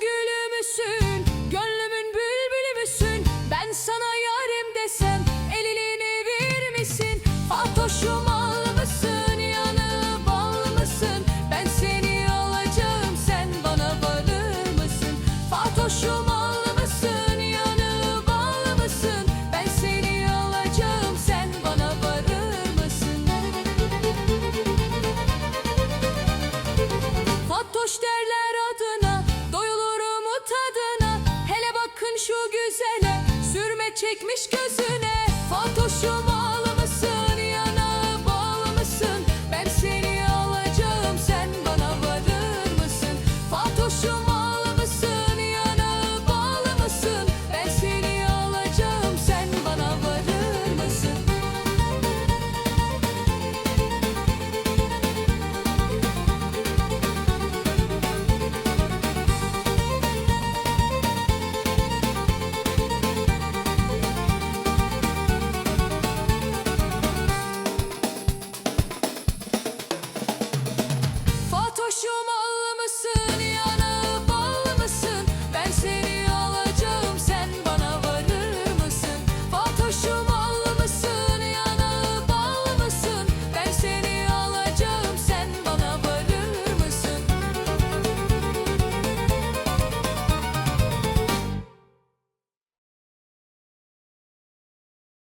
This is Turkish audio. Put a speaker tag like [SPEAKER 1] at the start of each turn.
[SPEAKER 1] good. çekmiş gözüne. Fatoş'um